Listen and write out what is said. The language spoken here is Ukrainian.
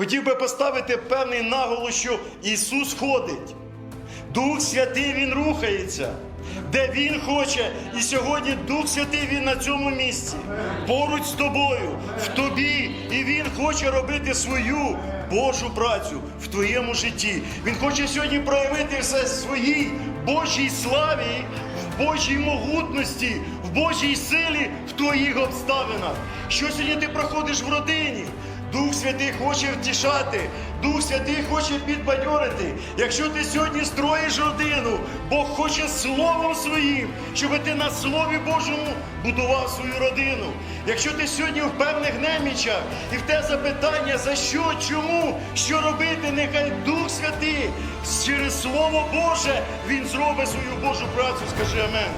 Хотів би поставити певний наголос, що Ісус ходить. Дух Святий Він рухається, де Він хоче. І сьогодні Дух Святий Він на цьому місці, поруч з тобою, в тобі. І Він хоче робити свою Божу працю в твоєму житті. Він хоче сьогодні проявити все своїй Божій славі, в Божій могутності, в Божій силі в твоїх обставинах. Що сьогодні ти проходиш в родині? Дух Святий хоче втішати, Дух Святий хоче підбадьорити. Якщо ти сьогодні строїш родину, Бог хоче словом своїм, щоб ти на Слові Божому будував свою родину. Якщо ти сьогодні в певних немічах і в те запитання, за що, чому, що робити, нехай Дух Святий через Слово Боже Він зробить свою Божу працю. Скажи Амен.